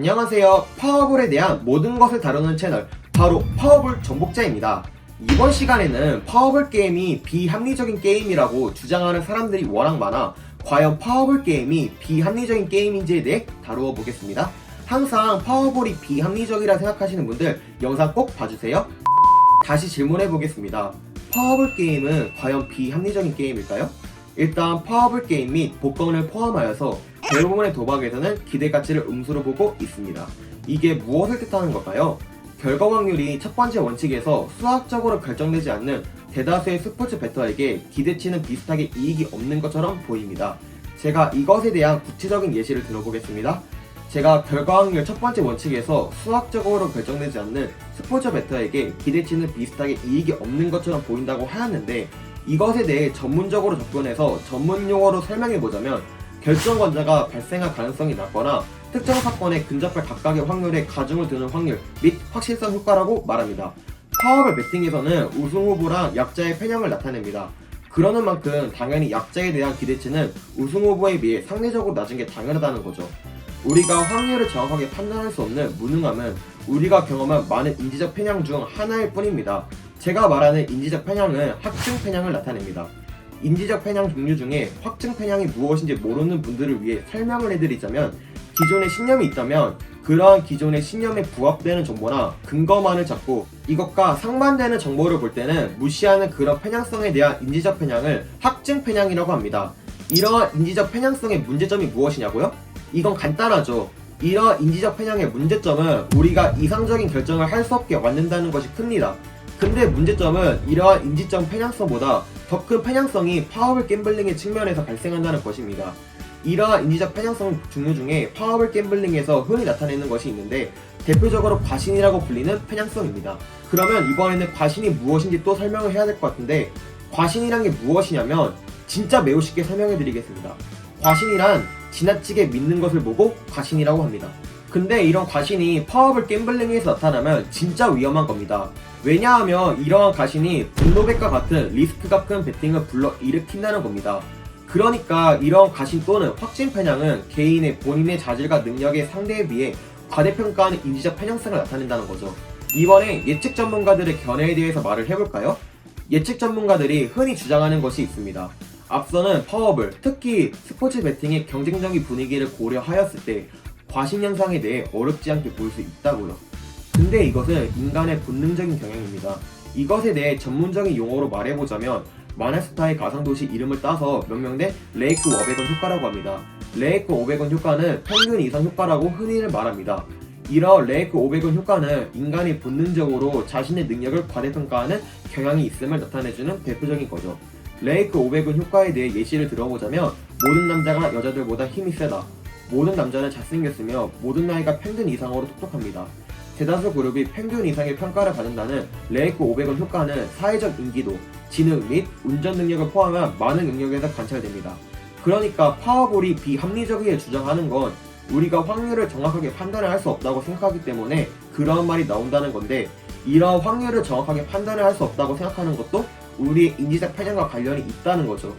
안녕하세요. 파워볼에 대한 모든 것을 다루는 채널, 바로 파워볼 정복자입니다. 이번 시간에는 파워볼 게임이 비합리적인 게임이라고 주장하는 사람들이 워낙 많아 과연 파워볼 게임이 비합리적인 게임인지에 대해 다루어 보겠습니다. 항상 파워볼이 비합리적이라 생각하시는 분들 영상 꼭 봐주세요. 다시 질문해 보겠습니다. 파워볼 게임은 과연 비합리적인 게임일까요? 일단 파워볼 게임 및 복권을 포함하여서 대부분의 도박에서는 기대 가치를 음수로 보고 있습니다. 이게 무엇을 뜻하는 걸까요? 결과 확률이 첫 번째 원칙에서 수학적으로 결정되지 않는 대다수의 스포츠 베터에게 기대치는 비슷하게 이익이 없는 것처럼 보입니다. 제가 이것에 대한 구체적인 예시를 들어보겠습니다. 제가 결과 확률 첫 번째 원칙에서 수학적으로 결정되지 않는 스포츠 베터에게 기대치는 비슷하게 이익이 없는 것처럼 보인다고 하였는데 이것에 대해 전문적으로 접근해서 전문 용어로 설명해 보자면 결정권자가 발생할 가능성이 낮거나 특정 사건에 근접할 각각의 확률에 가중을 두는 확률 및 확실성 효과라고 말합니다. 파워볼 배팅에서는 우승 후보랑 약자의 편향을 나타냅니다. 그러는 만큼 당연히 약자에 대한 기대치는 우승 후보에 비해 상대적으로 낮은 게 당연하다는 거죠. 우리가 확률을 정확하게 판단할 수 없는 무능함은 우리가 경험한 많은 인지적 편향 중 하나일 뿐입니다. 제가 말하는 인지적 편향은 확증 편향을 나타냅니다. 인지적 편향 종류 중에 확증 편향이 무엇인지 모르는 분들을 위해 설명을 해드리자면 기존에 신념이 있다면 그러한 기존의 신념에 부합되는 정보나 근거만을 잡고 이것과 상반되는 정보를 볼 때는 무시하는 그런 편향성에 대한 인지적 편향을 확증 편향이라고 합니다. 이러한 인지적 편향성의 문제점이 무엇이냐고요? 이건 간단하죠. 이러한 인지적 편향의 문제점은 우리가 이상적인 결정을 할 수 없게 만든다는 것이 큽니다. 근데 문제점은 이러한 인지적 편향성보다 더 큰 편향성이 파워블 갬블링의 측면에서 발생한다는 것입니다. 이러한 인지적 편향성 종류 중에 파워블 갬블링에서 흔히 나타내는 것이 있는데 대표적으로 과신이라고 불리는 편향성입니다. 그러면 이번에는 과신이 무엇인지 또 설명을 해야 될 것 같은데 과신이란 게 무엇이냐면 진짜 매우 쉽게 설명해 드리겠습니다. 과신이란 지나치게 믿는 것을 보고 과신이라고 합니다. 근데 이런 과신이 파워블 갬블링에서 나타나면 진짜 위험한 겁니다. 왜냐하면 이러한 과신이 분노백과 같은 리스크가 큰 베팅을 불러 일으킨다는 겁니다. 그러니까 이러한 과신 또는 확진 편향은 개인의 본인의 자질과 능력의 상대에 비해 과대평가하는 인지적 편향성을 나타낸다는 거죠. 이번에 예측 전문가들의 견해에 대해서 말을 해볼까요? 예측 전문가들이 흔히 주장하는 것이 있습니다. 앞서는 파워블, 특히 스포츠 베팅의 경쟁적인 분위기를 고려하였을 때 과신 현상에 대해 어렵지 않게 보일 수 있다고요. 근데 이것은 인간의 본능적인 경향입니다. 이것에 대해 전문적인 용어로 말해보자면 마네스타의 가상도시 이름을 따서 명명된 레이크 500원 효과라고 합니다. 레이크 500원 효과는 평균 이상 효과라고 흔히들 말합니다. 이런 레이크 500원 효과는 인간이 본능적으로 자신의 능력을 과대평가하는 경향이 있음을 나타내주는 대표적인 거죠. 레이크 500원 효과에 대해 예시를 들어보자면 모든 남자가 여자들보다 힘이 세다. 모든 남자는 잘생겼으며 모든 나이가 평균 이상으로 똑똑합니다. 대다수 그룹이 평균 이상의 평가를 받는다는 레이크 500원 효과는 사회적 인기도, 지능 및 운전 능력을 포함한 많은 영역에서 관찰됩니다. 그러니까 파워볼이 비합리적이게 주장하는 건 우리가 확률을 정확하게 판단을 할 수 없다고 생각하기 때문에 그러한 말이 나온다는 건데 이러한 확률을 정확하게 판단을 할 수 없다고 생각하는 것도 우리의 인지적 편향과 관련이 있다는 거죠.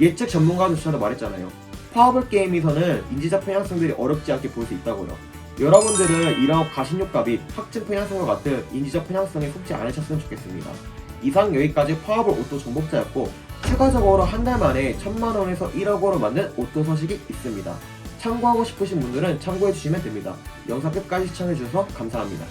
예측 전문가조차도 말했잖아요. 파워볼 게임에서는 인지적 편향성들이 어렵지 않게 볼 수 있다고요. 여러분들은 이러한 과신효과 및 확증 편향성과 같은 인지적 편향성에 속지 않으셨으면 좋겠습니다. 이상 여기까지 파워볼 오토 정복자였고 추가적으로 한 달 만에 천만원에서 1억으로 만든 오토 소식이 있습니다. 참고하고 싶으신 분들은 참고해주시면 됩니다. 영상 끝까지 시청해주셔서 감사합니다.